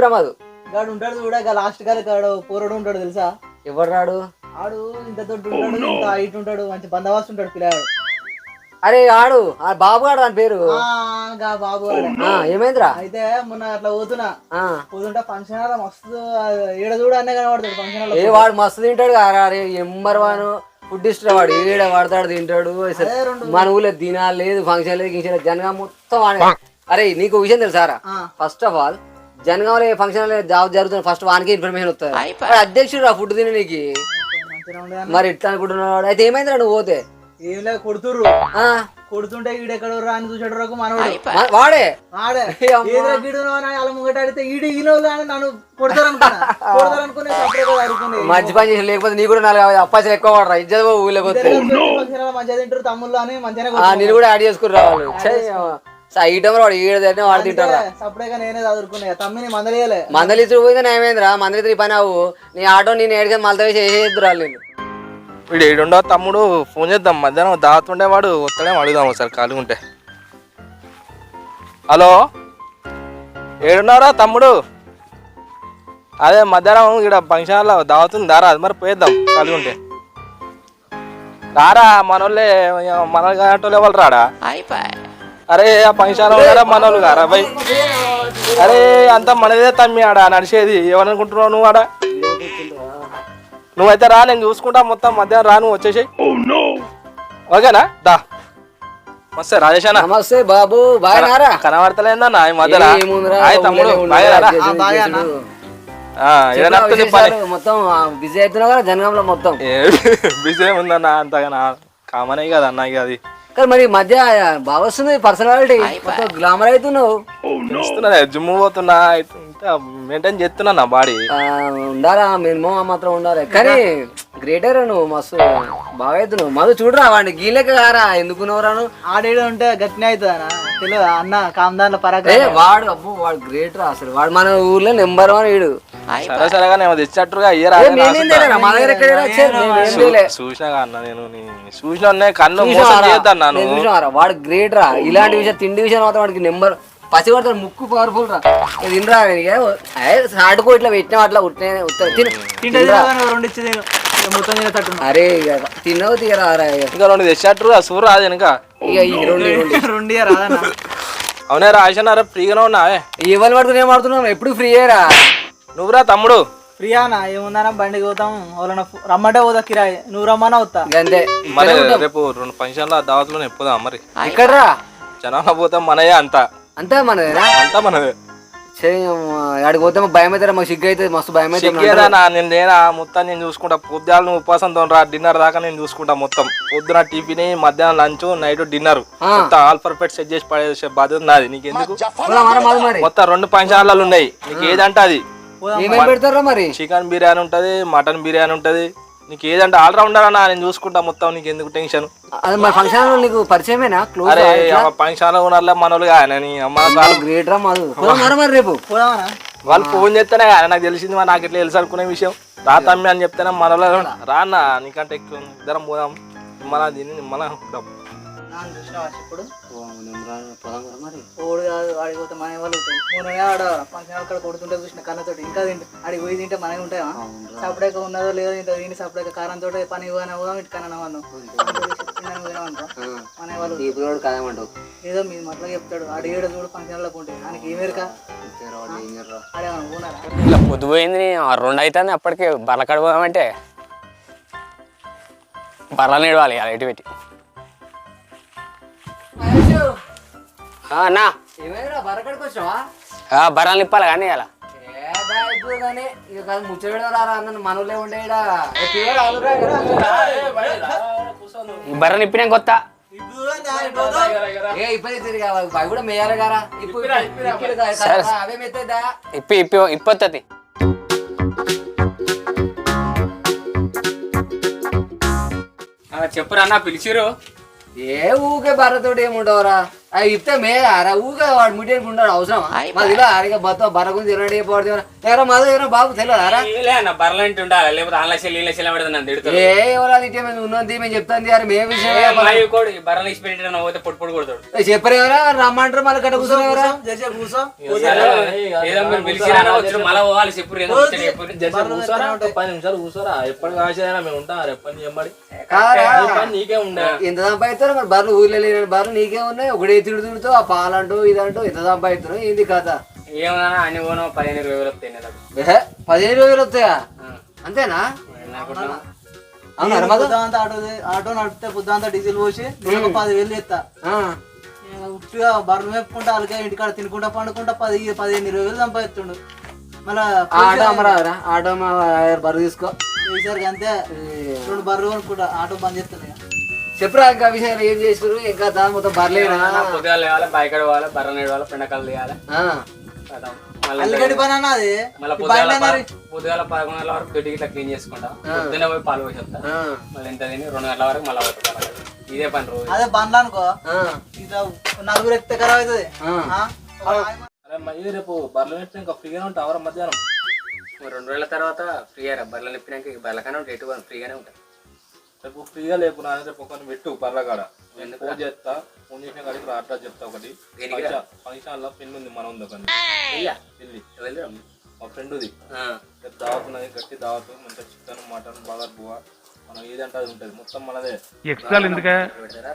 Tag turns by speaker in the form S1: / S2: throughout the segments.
S1: చెప్పురా మాదు
S2: గాడు ఉంటాడు చూడ గా లాస్ట్ గారు గాడు పోరడు ఉంటాడు తెలుసా?
S1: ఎవరు రాడు?
S2: ఆడు ఇంత తోటి ఉంటాడు ఇంత హైట్ ఉంటాడు మంచి బందవాస్తు ఉంటాడు పిల్లగాడు
S1: అరే ఆడు ఆ బాబు ఆడు అని పేరు?
S2: ఆ, గా బాబు వాడే.
S1: ఆ, ఏమైందిరా?
S2: అయితే మొన్న అట్లా పోతున్నా.
S1: ఆ,
S2: పోతుంటే ఫంక్షన్ హాల్ మస్తు ఈడ చూడ అనే కనబడతాడు ఫంక్షన్ హాల్
S1: ఏ వాడు మస్తు తింటాడు కారా అరే ఎంబర్ వాను. ఫుడ్ ఇష్టం వాడు ఏడ పడతాడు తింటాడు. అసలు
S2: అదే రెండు
S1: మన ఊళ్ళో దినాలు లేదు ఫంక్షన్ లేదు గింక్షన్ లేదు జనగా మొత్తం వాడే. అరే నీకు విషయం తెలుసారా? ఫస్ట్ ఆఫ్ ఆల్ జనగాంలో ఏ ఫంక్షన్ జాబ్ జరుగుతుంది ఫస్ట్ వానికి ఇన్ఫర్మేషన్ వస్తుంది. వాడు అధ్యక్షుడు ఆ ఫుడ్ తిని నీకు.
S2: మంచిగా
S1: మరి ఇట్లా అనుకుంటున్నాడు. అయితే ఏమైందిరా నువ్వు పోతే?
S2: ఏం లేదు కొడుతుర్రు.
S1: ఆ,
S2: కొడుతుంటే ఈడెక్కడ రా అని చూసాడు రకు మనవాడు
S1: వాడే?
S2: అని అలా ముంగట అడిగితే ఈడు ఈలో కానీ నన్ను కొడతారు కొడతారు అనుకునే
S1: మంచి పని చేసి లేకపోతే నీ కూడా నాలుగు అప్పాచలు ఎక్కువ పడరా. ఇజ్జత్ ఊళ్ళో పోతే
S2: మంచిగా తింటారు తమ్ముళ్ళు అని మంచిగానే
S1: ఆ, నేను కూడా యాడ్ చేసుకుని రావాలి ఐటమ్ వాడు ఈడ వాడు తింటాడు
S2: సపరేట్గా నేనే చదువుకున్నా తమ్మిని మందలేయలే
S1: మందలితుడు పోయింది ఏమైందిరా? మందలితుడు ఈ పని అవు నీ ఆటో నేను ఏడుగా మళ్ళీ వేసి వేసేద్దురా నేను
S3: వీడు ఏడుండో తమ్ముడు ఫోన్ చేద్దాం. మధ్యాహ్నం దాతుండేవాడు వస్తాడేమో అడుగుదాం ఒకసారి ఖాళీ ఉంటే. హలో? ఏడున్నారా తమ్ముడు? అదే మధ్యాహ్నం ఇక్కడ ఫంక్షన్లో దావతుంది? దారా అది మరి పోయేద్దాం ఖాళీ ఉంటే. రారా మనోళ్ళే మన గంటలు ఎవరు రాడా? అరే ఆ ఫంక్షన్ ఉన్నారా మనోళ్ళు గారా బై. అరే అంతా మనదే తమ్మి ఆడ నడిచేది. ఏమనుకుంటున్నావు నువ్వు ఆడ? నువ్వైతే రా నేను చూసుకుంటా మొత్తం మధ్యాహ్నం రా నువ్వు వచ్చేసి ఓకేనా? దా. మస్తే రాజేశానా
S1: నమస్తే బాబు బాగా
S3: కనబడతలేదన్నా ఈ మధ్యలో? హాయ్ తమ్ముడు?
S1: మొత్తం బిజీ అవుతున్నావు కదా జనగాంలో మొత్తం.
S3: బిజీ ఉందన్న అంతగా కామనే కదా అన్న ఇక అది.
S1: కానీ మరి ఈ మధ్య బాగా వస్తుంది పర్సనాలిటీ. మొత్తం గ్లామర్ అవుతున్నావు.
S3: తెలుస్తున్నా జిమ్ పోతున్నా మెయింటైన్ చేస్తున్నా నా బాడీ.
S1: ఉండాలా? మినిమం మాత్రం ఉండాలి. కానీ గ్రేటర్ నువ్వు మస్తు బాగా అవుతున్నావు. మధు చూడరా వాడిని గీలేక కారా ఎందుకు నువ్వురాను
S2: ఆడేడు ఉంటే గట్టినే అవుతుంది అన్న తెలియదు? అన్న కామదాన్ల పరాక
S1: ఏ వాడు అబ్బో వాడు గ్రేట్ రా అసలు. వాడు మన ఊర్లో నెంబర్ వన్ వీడు
S3: సరే సరేగా తెచ్చినట్టుగా
S1: ఏ.
S3: చూసినా అన్న నేను కన్ను మోసం
S1: చూసినావారా? వాడు? గ్రేట్ రా. ఇలాంటి విషయం తిండి విషయం మాత్రం వాడికి నెంబర్ పసి పడతాడు ముక్కు పవర్ఫుల్ రా. తినరా? సాటుకో ఇట్లా పెట్టినా అట్లా ఉట్టిన.
S2: ఇక
S1: అరే ఇక తినవు తీయరా రా ఇక.
S3: ఇంకా రెండు తెచ్చినట్టుగా సూర్ రాదు వెనక.
S1: ఇక ఈ రెండు రెండు.
S2: రాదన్న.
S3: అవునే రాజన్నారా ఫ్రీగానే ఉన్నావే
S1: ఎవరు పడుతున్నా ఏం పడుతున్నాం ఎప్పుడు ఫ్రీ రా
S3: నువ్వురా తమ్ముడు.
S2: ప్రియానా ఏముందన్నా బండికి పోతాం. వాళ్ళని రమ్మంటే పోతా కిరాయి. నువ్వు రమ్మన్నా వస్తా.
S1: అంతే
S3: మరి రేపు రెండు ఫంక్షన్ల దావత్లో ఎప్పుదాం మరి?
S1: ఎక్కడ్రా
S3: జనాభా పోతాం మనయే అంతా.
S1: అంతా మనదేనా?
S3: అంతా మనదే.
S1: ఆడికి పోతే భయం అయితే మాకు సిగ్గు అయితే మస్తు భయం
S3: నా నేను లేనా మొత్తం నేను చూసుకుంటా. పొద్దున్న నువ్వు ఉపవాసంతో రా డిన్నర్ దాకా నేను చూసుకుంటా మొత్తం. పొద్దున టిఫిన్ మధ్యాహ్నం లంచ్ నైట్ డిన్నర్. మొత్తం ఆల్ పర్ఫెక్ట్ సెట్ చేసి పడేసే బాధ్యత నాది. నీకు ఎందుకు మొత్తం రెండు ఫంక్షన్లు ఉన్నాయి. నీకు ఏదంటే అది.
S1: ఏమేమి పెడతారా మరి?
S3: చికెన్ బిర్యానీ ఉంటది మటన్ బిర్యానీ ఉంటది. నీకు ఏదంటే ఆల్రౌండర్ అన్న నేను చూసుకుంటా మొత్తం నీకు ఎందుకు టెన్షన్?
S1: అది ఫంక్షన్ నీకు పరిచయమేనా? క్లోజ్
S3: అరే ఫంక్షన్ మనోళ్ళు కానీ అమ్మ వాళ్ళు
S1: గ్రేట్ రా మాది పోదాం మరి మరి రేపు.
S2: పోదామనా
S3: వాళ్ళు ఫోన్ చేస్తేనే కానీ నాకు తెలిసింది మరి నాకు ఎట్లా తెలుసు అనుకునే విషయం. రా తమ్మి అని చెప్తేనే మనలో రా అన్న నీకంటే ఎక్కువ ఇద్దరం పోదాం. మన దీన్ని నిమ్మల ఉంటాం
S2: నాన్న చూసినావా ఇప్పుడు
S1: మరి.
S2: ఓడు కాదు ఆడికి పోతే మన వాళ్ళు మూడు ఆడ ఫంక్షన్ అక్కడ కొడుతుంటే చూసిన కన్నతోటి ఇంకా తింటే ఆడికి పోయి తింటే మనమే ఉంటాయా? సపరేట్ ఉన్నదో లేదో ఇంత తిని సపరేట్ కారంతో పని పోయినా పోదాం ఇటు కన్నా మనం మన వాళ్ళు
S1: పిల్లడు కదేమంటావు
S2: ఏదో మీ మట్లా చెప్తాడు. ఆడు ఏడు చూడు ఫంక్షన్లో ఉంటాయి ఆయనకి ఏమేరుక
S4: ఇలా పొద్దుపోయింది ఆ రెండు అవుతుంది అప్పటికి. బర్ల కడ పోదామంటే. బర్రలు నిడవాలి అలా ఎటు పెట్టి.
S1: పిల్లడు ఆగురా,
S4: ఈ బర్ర నిప్పినా కొత్త.
S1: ఏ ఇప్పటి తిరిగి అవి కూడా మేయాలి గారా? ఇప్పుడు ఇప్పుడు దా-
S4: సరే.
S1: అవే మెత్తదా
S4: ఇప్పి ఇప్పి ఇప్పొత్తది. చెప్పురా అన్న పిలిచిరు
S1: ఏ ఊకే బర్రతోటి ఏముండవురా? అవి ఇస్తే మే అరే ఊగా వాడు మీటింగ్ ఉన్నాడు అవసరం మాది ఇలా అరగ బతో తినడం ఏ పోవడం ఎవరో మాదో ఎవరో బాబు తెలియదు అరా?
S4: అన్న బర్రెలు అంటే ఉండాలి లేకపోతే ఆన్ల చెల్లి వీళ్ళ చెల్లి పెడతా నన్ను తిడుతాడు
S1: ఏ ఎవరో అది ఇట్టే మేము ఉన్నది మేము చెప్తాంది అరే మేము విషయం
S4: మావి కూడా బర్రెలు ఇచ్చి పెట్టి పోతే పొట్టు పొట్టు కొడతాడు.
S1: చెప్పరు ఎవరా? రమ్మంటారు మళ్ళీ కట్ట కూర్చొని ఎవరా?
S2: కూర్చో
S4: ఏదో మీరు పిలిచినా వచ్చి మళ్ళీ పోవాలి
S3: పది నిమిషాలు కూర్చోరా? ఎప్పటి కాసేదైనా మేము ఉంటాం ఎప్పటి నీకే ఉండే.
S1: ఎంత సంపాదిస్తారు మరి బర్రెలు ఊర్లో లేని బర్రెలు నీకే ఉన్నాయి ఒకటే తిడు తిడుతూ ఆ పాలంటూ ఇదంటూ ఎంత సంపాదిస్తారు ఏంది కథ?
S4: ఏమన్నా పోను పదిహేను ఇరవై వేలు వస్తాయి నెలకు.
S1: ఏహే, పదిహేను రోజులు వస్తాయా? అంతేనా? అవునా
S2: ఆటో ఆటో నడిపితే పొద్దుంతా డీజిల్ పోసి పది వేలు ఎత్తా
S1: ఆ.
S2: నేను ఉట్టిగా బర్రెలు మేపుకుంటా అలాగే ఇంటికాడ తినుకుంటా పండుకుంటా పది పదిహేను ఇరవై వేలు సంపాదిస్తుండు. మళ్ళా
S1: ఆ ఆటో అమ్మరా ఆటో మా బర్రె తీసుకో.
S2: ఈసారికి అంతే రెండు బర్రెలు కొనుక్కుంటా ఆటో బంద్ చేస్తాను
S1: చెప్పురా ఇంకా విషయాలు ఏం చేసారు ఇంకా దాని మొత్తం బర్లేనా
S4: పొద్దుగా లేవాలి బైక్ అడవాలి బర్రె నేడవాలి పెండకాలు తీయాలి.
S2: అల్లిగడ్డి పని
S4: పొద్దుగాల
S2: అన్నది.
S4: పొద్దుగాల పదకొండు గంటల వరకు దొడ్డికి ఇట్లా క్లీన్ చేసుకుంటా. పొద్దున్న పోయి పాలు పోసి వస్తా
S1: ఆ.
S4: మళ్ళీ ఎంత తిని రెండు గంటల వరకు మళ్ళీ పోతా. ఇదే పని రోజు.
S2: అదే బండ్లు అనుకో. నలుగురు ఎక్కితే ఖరాబ్ అవుతుంది.
S3: మళ్ళీ రేపు బర్రెలు వేస్తే ఇంకా ఫ్రీగా ఉంటావు అవరా మధ్యాహ్నం.
S4: రెండు రోజుల తర్వాత ఫ్రీ అయ్యారు బర్రెలు నిప్పినాక బర్రెలకనే ఉంటాయి ఎటు ఫ్రీగానే ఉంటాయి.
S3: రేపు ఫ్రీగా లేపు నా రేపు ఒకరిని పెట్టు బర్రెల కాడ నేను ఫోన్ చేస్తా ఫోన్ చేసిన కాడికి రా అడ్రస్ చెప్తా ఒకటి. ఫంక్షన్లో పెళ్ళి ఉంది మన ఉంది ఒకటి
S4: వెళ్దాం.
S3: మా ఫ్రెండ్ది
S4: ఆ.
S3: రేపు దావత్ ఉన్నది గట్టి దావత్ మంచిగా చికెన్ మటన్ బగార్ బువ్వ మనం ఏదంటే అది ఉంటుంది. మొత్తం మనదే.
S4: పెడతారా?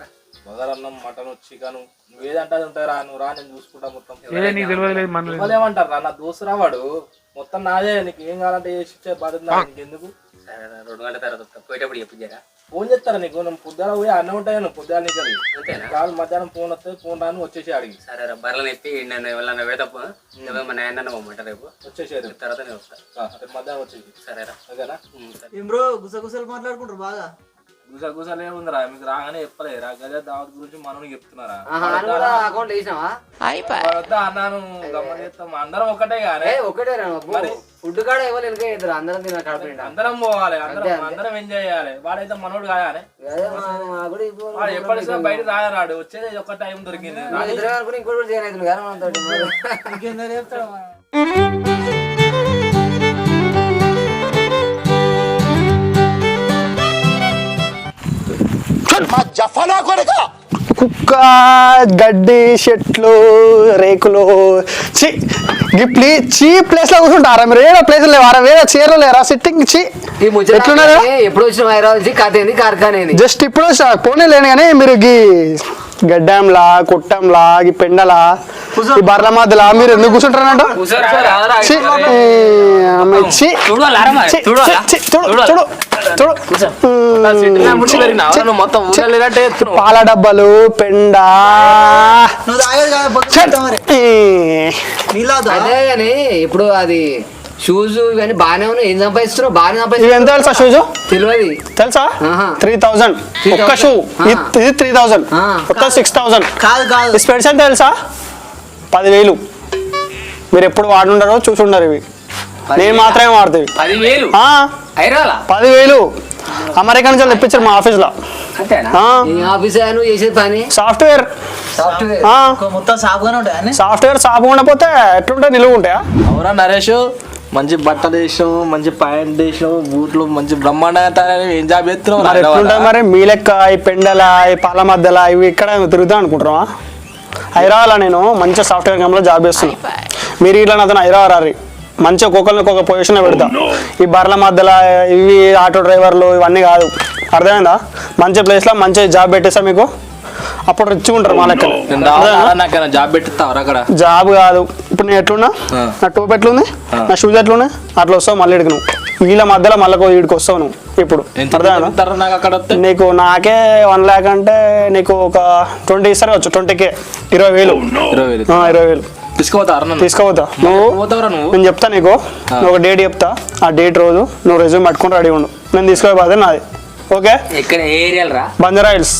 S3: బగార్ అన్నం మటన్ చికెన్. నువ్వు ఏదంటే అది ఉంటుంది రా నువ్వు రా నేను చూసుకుంటా మొత్తం. ఏమంటారు రా నా దోస్తు రావాడు. మొత్తం నాదే నీకు ఏం కావాలంటే చేసి ఇచ్చే బాధ్యత. నీకు ఎందుకు
S4: రెండు గంటల తర్వాత. పోయేటప్పుడు చెప్పు జరా
S3: ఫోన్ చేస్తారా నీకు? నేను పొద్దున పోయి అన్నం ఉంటాను పొద్దున నీకు అది.
S4: అంతేనా?
S3: కాదు మధ్యాహ్నం ఫోన్ వస్తే ఫోన్ రాను వచ్చేసి అడిగి.
S4: సరే రా బర్రెలు ఎత్తి నన్ను ఎవరన్నా వేదప్ప నువ్వే మా నాయన పోమంట రేపు.
S3: వచ్చేసేది.
S4: తర్వాత నేను వస్తా.
S3: రేపు మధ్యాహ్నం వచ్చేసి
S4: సరేరా
S3: ఓకేనా
S4: ఉమ్, సరే.
S2: ఏం బ్రో గుసగుసలు మాట్లాడుకుంటారు బాగా.
S3: గుస గుసలే ఉందిరా మీకు రాగానే చెప్పలేరా? గదే దావత్ గురించి మనం చెప్తున్నారా?
S1: అకౌంట్ వేసినావా?
S3: వద్దా అన్నాను గమ్మని చేస్తాం అందరం ఒకటే కానీ
S1: ఏ ఒకటే రా ఫుడ్ కాడ ఎవరు వెనక ఇద్దరు? అందరం తిన.
S3: అందరం పోవాలి అందరం అందరం ఎంజాయ్ చేయాలి. వాడైతే మనోడు
S1: ఇప్పుడు
S3: వాడు ఎప్పటికీ బయట రాయరాడు వచ్చేది ఒక టైం దొరికింది.
S1: ఇంకోటి చేయలేదు
S5: కుక్క గడ్డి చెట్లు రేకులు. చి ఈ ప్లీ చీ ప్లేస్లో కూర్చుంటారా మీరు? ఏదో ప్లేస్ లేవారా వేరే చీరలు లేరా? సిట్టింగ్ చి
S1: ఈ ముచ్చట
S5: ఎట్లున్నదా?
S1: ఎప్పుడు వచ్చిన హైదరాబాద్ కథ ఏంది కార్ఖాన ఏంది
S5: జస్ట్ ఇప్పుడు పోనీ లేను కానీ మీరు గీ గడ్డంలా కుట్టంలా ఈ పెండలా ఈ బర్ల మధ్యలా మీరు ఎందుకు
S3: ఊళ్ళేటట్టే
S5: పాల డబ్బాలు పెండ.
S1: ఇప్పుడు అది షూస్ ఇవన్నీ బాగానే ఉన్నాయి ఏం సంపాదిస్తున్నావు? బాగానే సంపాదిస్తున్నావు.
S5: ఎంత తెలుసా షూజు
S1: తెలియదు
S5: తెలుసా. త్రీ థౌజండ్ ఒక్క షూ ఇది- ఇది త్రీ థౌజండ్
S1: ఆ.
S5: మొత్తం సిక్స్ థౌజండ్
S2: కాదు కాదు.
S5: స్పెడ్స్ ఎంత తెలుసా? పదివేలు. మీరు ఎప్పుడు వాడుండరో చూసుండరు ఇవి. నేను మాత్రమే వాడుతుంది.
S4: పదివేలు?
S5: అమెరికా నుంచి తెప్పించారు మా
S1: ఆఫీస్ పని?
S5: సాఫ్ట్వేర్. సాఫ్ట్వేర్? సాపు ఉండకపోతే ఎట్లుంటే నిలువ ఉంటాయా?
S3: అవునా నరేష్? మంచి బట్టలు వేసినావు మంచి ప్యాంట్ వేసినావు బూట్లు మంచి బ్రహ్మాండంగా తయారై ఏం జాబ్ చేస్తున్నావు?
S5: మరి ఎట్లుంటాయి మరి? మీ లెక్క ఈ పెండల ఈ పాల మధ్యల ఇవి ఇక్కడ తిరుగుతా అనుకుంటున్నావా? హైదరాబాద్లో నేను? మంచి సాఫ్ట్వేర్ కంపెనీలో జాబ్ చేస్తున్నా. మీరు ఇట్లా నాతో హైదరాబాద్ రారి మంచి ఒక్కొక్కరిని ఒక్కొక్క పొజిషన్లో పెడతా. ఈ బర్ల మధ్యలో ఇవి ఆటో డ్రైవర్లు ఇవన్నీ కాదు. అర్థమైందా? మంచి ప్లేస్లో మంచి జాబ్ పెట్టేస్తా మీకు. అప్పుడు రిచ్గా ఉంటారు మా
S3: నాకైనా జాబ్ పెట్టిస్తావు? అక్కడ.
S5: జాబ్ కాదు. ఇప్పుడు నేను ఎట్లున్నా. నా టోప్ ఎట్లుంది? నా షూస్ ఎట్లున్నాయి? అట్లా వస్తావు మళ్ళీ ఇడికి నువ్వు. వీళ్ళ మధ్యలో మళ్ళీ వీడికి వస్తావు నువ్వు ఇప్పుడు.
S3: నాకు
S5: నీకు నాకే వన్ ల్యాక్ అంటే నీకు ఒక ట్వంటీ ఇస్తారు వచ్చు ట్వంటీకే. ఇరవై వేలు.
S3: ఇరవై వేలు.
S5: ఆ, ఇరవై వేలు. తీసుకోవద్దా నువ్వు? నేను చెప్తా నీకు. నువ్వు ఒక డేట్ చెప్తా. ఆ డేట్ రోజు నువ్వు రెజ్యూమ్ పట్టుకుని రెడీ ఉండు. నేను తీసుకునే బాధ నాది. ఓకే.
S4: ఎక్కడ ఏ ఏరియాలు రా?
S5: బంజారా హిల్స్.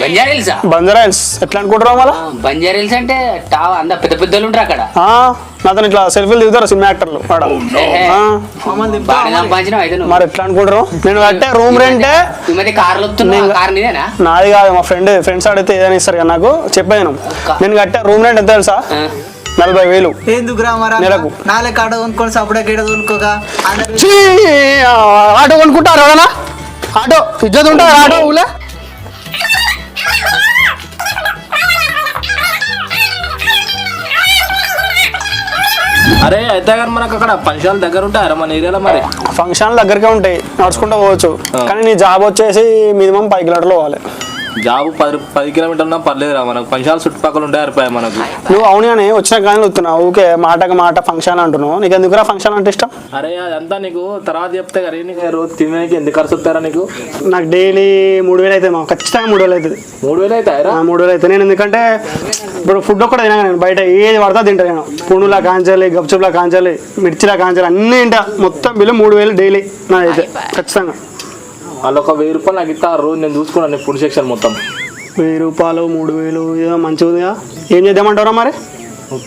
S4: బంజారా హిల్సా?
S5: బంజారా హిల్స్. ఎట్లా అనుకుంటున్నావు మళ్ళా?
S4: బంజారా హిల్స్ అంటే టా అంత పెద్ద పెద్దలు ఉంటారు అక్కడ.
S5: ఆ, నాతో ఇట్లా సెల్ఫీలు దిగుతారు సినిమా యాక్టర్లు మరి ఎట్లా అనుకుంటారు నేను కట్టే రూమ్ రెంటే.
S4: నీదేనా?
S5: నాది కాదు మా ఫ్రెండ్ ఫ్రెండ్స్ అడిగితే ఏదైనా ఇస్తారు కదా నాకు చెప్పాను నేను. కట్టే రూమ్ రెంట్ ఎంత తెలుసా. నలభై వేలు.
S2: ఎందుకు
S5: నెలకు.
S2: నాలుగు కాడ కొనుక్కొని సపడే గీడ
S5: ఛీ, ఆటో కొనుక్కుంటారు ఎవడనా ఆటో ఇజ్జత్ ఉంటుంది ఆటో ఊలే
S3: అరే అయితే కానీ మనకు అక్కడ పంచాల దగ్గర ఉంటారా మన ఏరియాలో మరి?
S5: ఫంక్షన్ దగ్గరకే ఉంటాయి నడుచుకుంటూ పోవచ్చు. కానీ నీ జాబ్ వచ్చేసి మినిమం పది కిలోమీటర్లు పోవాలి.
S3: జాబ్ పది పది కిలోమీటర్లు పర్లేదురా మనకు పంచాల చుట్టుపక్కల ఉండే అరిపాయి మనకు.
S5: నువ్వు అవును అని వచ్చిన కానీ వస్తున్నావు ఊకే మాటకు మాట ఫంక్షన్ అంటున్నావు. నీకు ఎందుకురా ఫంక్షన్ అంటే ఇష్టం?
S3: అరే అదంతా నీకు తర్వాత చెప్తే కదా నీకు రోజు తినడానికి ఎందుకు ఖర్చు వస్తారా నీకు?
S5: నాకు డైలీ మూడు వేలు అవుతుంది మా ఖచ్చితంగా మూడు వేలు అవుతుంది.
S3: మూడు వేలు అవుతాయరా?
S5: ఆ, మూడు వేలు అవుతుంది నేను ఎందుకంటే ఇప్పుడు ఫుడ్ ఒక్కటే తినా నేను. బయట ఏది పడతా తింటా నేను. పుండులా కాంచాలి గప్చుప్లా కాంచాలి మిర్చిలా కాంచాలి అన్నీ తింటా. మొత్తం బిల్లు మూడు వేలు డైలీ నాదైతే. ఖచ్చితంగా.
S3: వాళ్ళు ఒక వెయ్యి రూపాయలు నాకు ఇస్తా రోజు నేను చూసుకున్నాను ఫుడ్ సెక్షన్ మొత్తం.
S5: వెయ్యి రూపాయలు మూడు వేలు ఏదో మంచిగా ఉందిగా ఏం చేద్దామంటారా మరి?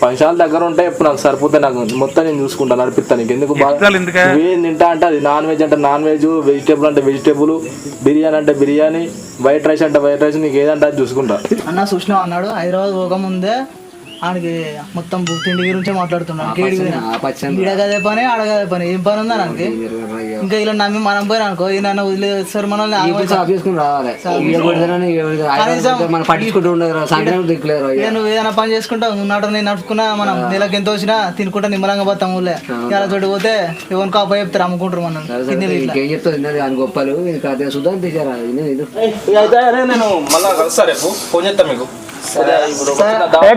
S3: పంచాల దగ్గర ఉంటే ఇప్పుడు నాకు సరిపోతే నాకు మొత్తం నేను చూసుకుంటాను నడిపిస్తాను నీకు. ఎందుకు బాగా ఏం తింటా అంటే అది నాన్ వెజ్ అంటే నాన్ వెజ్ వెజిటేబుల్ అంటే వెజిటేబుల్ బిర్యానీ అంటే బిర్యానీ వైట్ రైస్ అంటే వైట్ రైస్ నీకు ఏదంటే అది చూసుకుంటా.
S2: అన్న చూసినావు అన్నాడు హైదరాబాద్ పోకముందే ఆయనకి మొత్తం తిండి గురించే మాట్లాడుతున్నాడు కేడి ఈడగదే పని ఆడగదే పని. ఏం పని ఉందా నాకు ఇంకా ఇలా నమ్మి మనం పోయినా అనుకో ఈయన వదిలేస్తారు మనల్ని నువ్వు ఏదైనా పని చేసుకుంటావు నువ్వు నాట నేను నడుపుకున్నా మనం నెలకు ఎంత వచ్చినా తినుకుంటా నిమ్మలంగా పోతాం ఊళ్ళే. ఇలా చోటు పోతే ఎవరికి కాప చెప్తారు అమ్ముకుంటారు మనం
S1: ఇంకేం చెప్తావు? గొప్పలు. ఇది
S3: నేను మళ్ళీ కలుస్తా రేపు. ఫోన్ చేస్తా మీకు.
S5: ఏ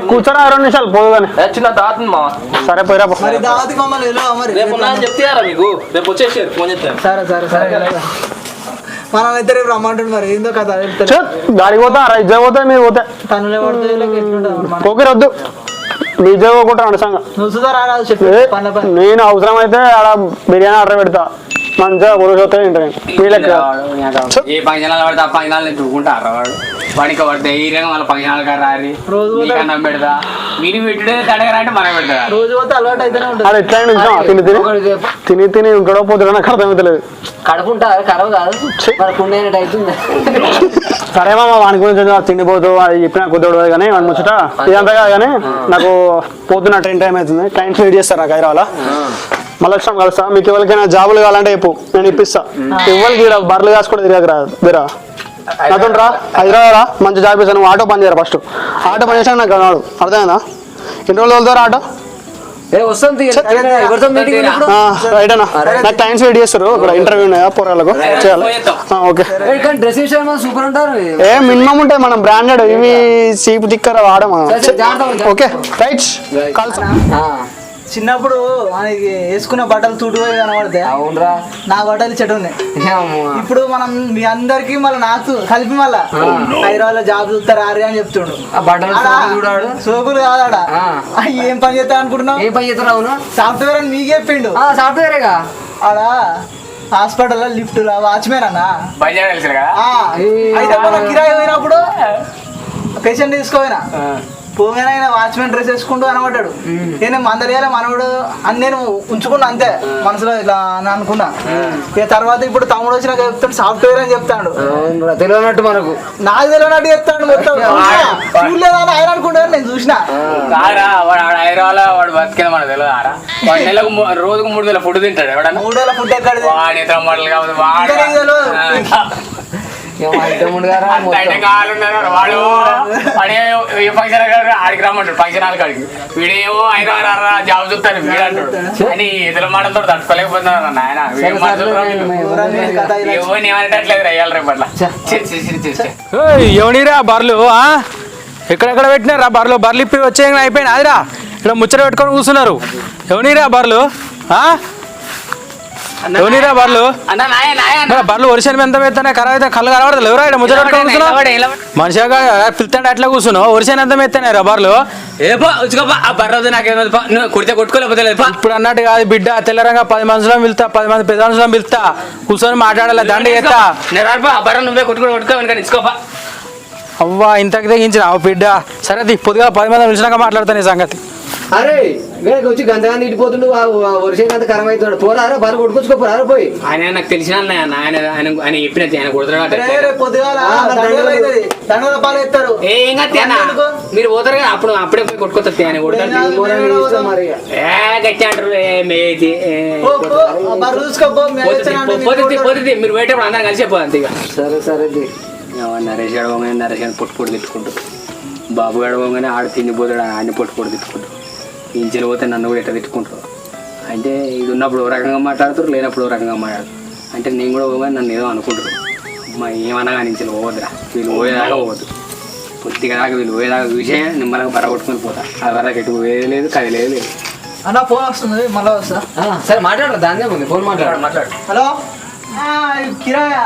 S5: కూర్చొని రెండు నిమిషాలు పోదు కానీ.
S3: చిన్న దాతను మా
S5: సరే పోయిరా.
S2: మరి దావతి మమ్మల్ని వెళ్ళవా మరి?
S3: రేపు నా చెప్తారా మీకు? రేపు వచ్చేసారు ఫోన్ చేస్తాను
S2: సరే సరే సరే. మనం అయితే రేపు రమ్మంటుంది మరి. ఏందో కదా
S5: గాడికి పోతా పోతే మీరు పోతే.
S2: తనులే.
S5: పోకి రద్దు అనసంగా నేను అవసరం అయితే ఆడ బిర్యానీ ఆర్డర్ పెడతా. మంచిగా పురుష వస్తే తింటాను వీళ్ళకి
S4: ఏ పంచనాలు పడితే ఆ పంచనాలు వాడు వాడికి పడితే ధైర్యంగా వాళ్ళ పంచనాలు గారు రారి
S2: రోజు
S4: అన్నం పెడతా. మీరు పెట్టుడే తడగరా అంటే మనం పెడతా.
S2: రోజు పోతే అలవాటు అయితేనే ఉంటుంది.
S5: ఎట్లా? తిని తిని. తిని తిని గొడవ పోతున్నా నాకు అర్థమవుతలేదు
S1: కడుపుంటా కరవ కాదు. మరి అవుతుంది
S5: సరే మామ వాని గురించి తిండిపోతూ అది చెప్పినా కుదరదు కానీ వాని ముచ్చట ఇదంతా కాదు కానీ నాకు పొద్దున్న ట్రైన్ టైం అవుతుంది? క్లయింట్స్ వెయిట్ చేస్తారు నాకు హైదరాబాద్ మళ్ళీ వచ్చినాం కలుస్తా. మీకు ఎవరికైనా జాబులు కావాలంటే చెప్పు. నేను ఇప్పిస్తా. ఎవరికి బర్రెలు కాసుకోవడం తిరగరా బిరా నాతో రా హైదరాబాద్ రా మంచి జాబ్ నువ్వు ఆటో పని చేయరా ఫస్ట్. ఆటో పని చేసాక నాకు అన్నాడు అర్థమైందా? ఎన్ని రోజులు వెళ్తారా ఆటో?
S1: ఏ వస్తుంది తీ. ఎవరితో మీటింగ్ ఉంది ఇప్పుడు?
S5: రైట్. అన్న నాకు క్లయింట్స్ వెయిట్ చేస్తారు. ఇక్కడ ఇంటర్వ్యూ ఉన్నాయా? పోరాలకు చేయాలి. ఓకే.
S1: ఏ, సూపర్ ఉంటారు.
S5: మినిమం ఉంటాయి మనం బ్రాండెడ్. ఇవి చీప్ తిక్కర వాడమా. ఓకే. రైట్. కలుసు.
S1: ఆ,
S2: చిన్నప్పుడు మనకి వేసుకున్న బట్టలు తుడిపోయి కనబడితే
S1: అవునరా.
S2: నా బట్టలు చెట్టు ఉన్నాయి. ఇప్పుడు మనం మీ అందరికి మళ్ళీ నాకు కలిపి మళ్ళా హైదరాబాద్లో జాబ్ చూస్తారు ఆరి అని చెప్తుండు.
S1: ఆ బట్టలు
S2: ఆడా,
S1: సోకులు చూడాడు.
S2: సోకులు కాదాడా? ఏం పని చేస్తా అనుకుంటున్నావు?
S1: ఏం పని చేస్తారు అవును?
S2: సాఫ్ట్వేర్ అని మీకు చెప్పిండు.
S1: ఆ, సాఫ్ట్వేరేగా
S2: ఆడ హాస్పిటల్ లిఫ్ట్ వాచ్మెన్ అన్నా. అయితే మన కిరాయి పోయినప్పుడు పేషెంట్ తీసుకోపోయినా. పోగానే ఆయన వాచ్మెన్ డ్రెస్ వేసుకుంటూ అనబడ్డాడు. నేను మందలేయాలి మనవడు అని నేను ఉంచుకున్నా అంతే మనసులో ఇలా అని అనుకున్నా. ఇక తర్వాత ఇప్పుడు తమ్ముడు వచ్చినాక చెప్తాడు సాఫ్ట్వేర్ అని చెప్తాడు.
S1: తెలియనట్టు మనకు.
S2: నాకు తెలియనట్టు చెప్తాడు మొత్తం. చూడలేదని ఆయన అనుకుంటాను నేను చూసిన.
S4: వాడు వాడు నెలకు రోజుకు మూడు వేల ఫుడ్ తింటాడు ఎవడన్నా?
S2: మూడేళ్ళ ఫుడ్ ఎక్కడిది
S4: వాడి ఇతర మోడల్ కాబట్టి వాడు వాడు వాడే ఏ ఫంక్షన్ ఆడికి రమ్మంటాడు. ఫంక్షన్ హాల్ కాడికి. వీడేమో హైదరాబాద్ రా జాబ్ చూస్తాను వీడు అంటాడు. అని ఇతర మాటలతో తట్టుకోలేకపోతున్నారు నాయన. ఎవరిని ఏమనేటట్లేదు అయ్యాలి రేపు అట్లా చి, చి, చి, చి, చి.
S6: ఎవనిరా బర్లు ఆ? ఎక్కడెక్కడ పెట్టినారా బర్లు? బర్లు ఇప్పి వచ్చే అయిపోయినా అదిరా ఇక్కడ ముచ్చట పెట్టుకొని కూర్చున్నారు. ఎవనిరా బర్లు ఆ? ఎవరిరా బర్లు? బర్లు వర్షం ఎంత మెత్తనే ఖరాబ్ అయితే కళ్ళు కనబడదు ఎవరా ఇక్కడ ముచ్చట కూర్చున్నావు? మనిషిగా పిలుతాడు అట్లా కూర్చున్నావు? వర్షం ఎంత మెత్తనే రా బర్లు?
S4: కుడితే కొట్టుకోలేకపోతే
S6: ఇప్పుడు అన్నట్టు కాదు బిడ్డ తెల్లరంగా పది మనుషులను పిలుతా పది మంది పెద్ద మనుషులను పిలుతా కూర్చొని మాట్లాడాలి దండ ఎత్తా
S4: బర్ర నువ్వే కొట్టుకో కొట్టుకో
S6: అవ్వా ఇంతకు తెగించిన బిడ్డ. సరే పొద్దుగా పది మంది పిలిచినాక మాట్లాడతాను ఈ సంగతి.
S1: అరే వీళ్ళకి వచ్చి గంతగాన్ని ఇడిపోతుండు వర్షం అంత కరం అవుతున్నాడు పోరారా బాగా కొట్టుకొచ్చుకోపోరారా పోయి.
S4: ఆయన నాకు తెలిసిన అన్న. ఆయన ఆయన ఆయన చెప్పినది ఆయన కొడుతున్నాడు
S2: పొద్దుగాల దండలు పాలు ఎత్తారు.
S4: ఏ కాదు మీరు పోతారు కదా అప్పుడు అప్పుడే పోయి కొట్టుకొస్తారు ఆయన
S1: మరి.
S4: పోయేటప్పుడు అందరం కలిసి ఇక.
S1: సరే సరే
S4: నరేష్ గడవగానే నరేష్ గారిని పొట్టు తిట్టుకుంటారు బాబు గడవగానే ఆడ తిండిపోతాడు ఆయన పొట్టు పొట్టు తిట్టుకుంటారు ఇంచెలు పోతే నన్ను కూడా ఎట్లా తిట్టుకుంటారు? అంటే ఇది ఉన్నప్పుడు ఓ రకంగా మాట్లాడుతారు లేనప్పుడు ఓ రకంగా మాట్లాడతారు. అంటే నేను కూడా పోగానే నన్ను ఏదో అనుకుంటారు. మా ఏమన్నా కానీ ఇంచెలు పోవద్దురా. వీళ్ళు పోయేదాకా పోవద్దు. పొద్దుగా దాకా వీళ్ళు పోయేదాకా చూసే నిమ్మలంగా బర కొట్టుకొని పోతా. ఆ వరకు ఎటు పోయేది లేదు కదిలేదు లేదు
S2: అన్న ఫోన్ వస్తుంది మళ్ళీ వస్తా.
S1: ఆ, సరే మాట్లాడరా దాని ఉంది ఫోన్ మాట్లాడు.
S4: మాట్లాడు
S2: హలో? కిరాయా?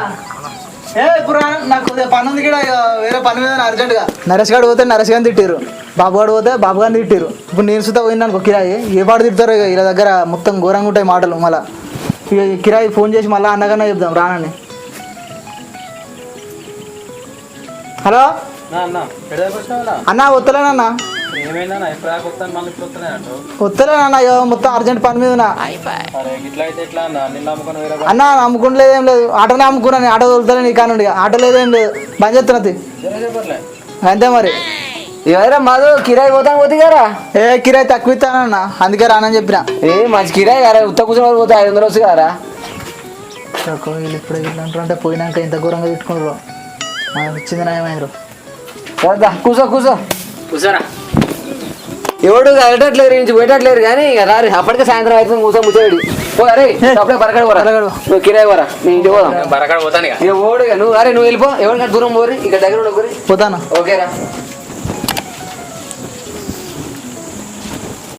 S2: ఏ ఇప్పుడు నాకు కొద్దిగా పని ఉంది కూడా ఇక వేరే పని మీద అర్జెంట్గా నరేష్ గారు పోతే నరేష్ గారిని తిట్టారు బాబు గారు పోతే బాబు గారిని తిట్టారు ఇప్పుడు నేను సుతా పోయింది అనుకో కిరాయి. ఏ పాడు తిడతారు ఇక ఇలా దగ్గర మొత్తం ఘోరంగా ఉంటాయి మాటలు మళ్ళా. ఇక కిరాయి ఫోన్ చేసి మళ్ళీ అన్నగానే చెప్దాం రానని. హలో? అన్న వత్తలేనన్నా ఇక మొత్తం అర్జెంట్ పని మీద
S6: అన్న?
S2: నమ్ముకుంటలేదు ఏం లేదు. ఆటోనే అమ్ముకున్నాను ఆటో తోలుతానే నీ కానుండి ఆటో లేదేం లేదు. బంద్ చేస్తున్నది అంతే మరి.
S1: ఎవరా మాధవ్ కిరాయి పోతాను పోతే గారా?
S2: ఏ కిరాయి తక్కువ ఇస్తానన్న. అందుకే రానని చెప్పిన.
S1: ఏ మంచి కిరాయి గారా? ఉత్త కూర్చొని పోతే ఐదు వందలు వస్తుంది గారా?
S2: వీళ్ళు ఇప్పుడు అంటారు అంటే పోయినాక ఇంత ఘోరంగా తిట్టుకున్నారు వచ్చింది నయమైనరు
S1: సరే దా, కూర్చో కూర్చో.
S4: కూర్చోరా.
S1: ఎవడు వెళ్ళట్లేరు నుంచి పోయేటట్లేరు కానీ ఇక రారు. అప్పటికే సాయంత్రం అయితే కూర్చో ముచ్చాడు. ఓ అరే అప్పుడే పరకడ పోరా. నువ్వు కిరాయి పోరా నీ ఇంటికి పోదాం.
S4: బరకాడ పోతాను ఇక.
S1: ఇక ఓడు ఇక. నువ్వు అరే నువ్వు వెళ్ళిపో. ఎవరికైనా దూరం పోరి ఇక్కడ దగ్గర ఉండకూరి.
S2: పోతాను.
S1: ఓకేరా.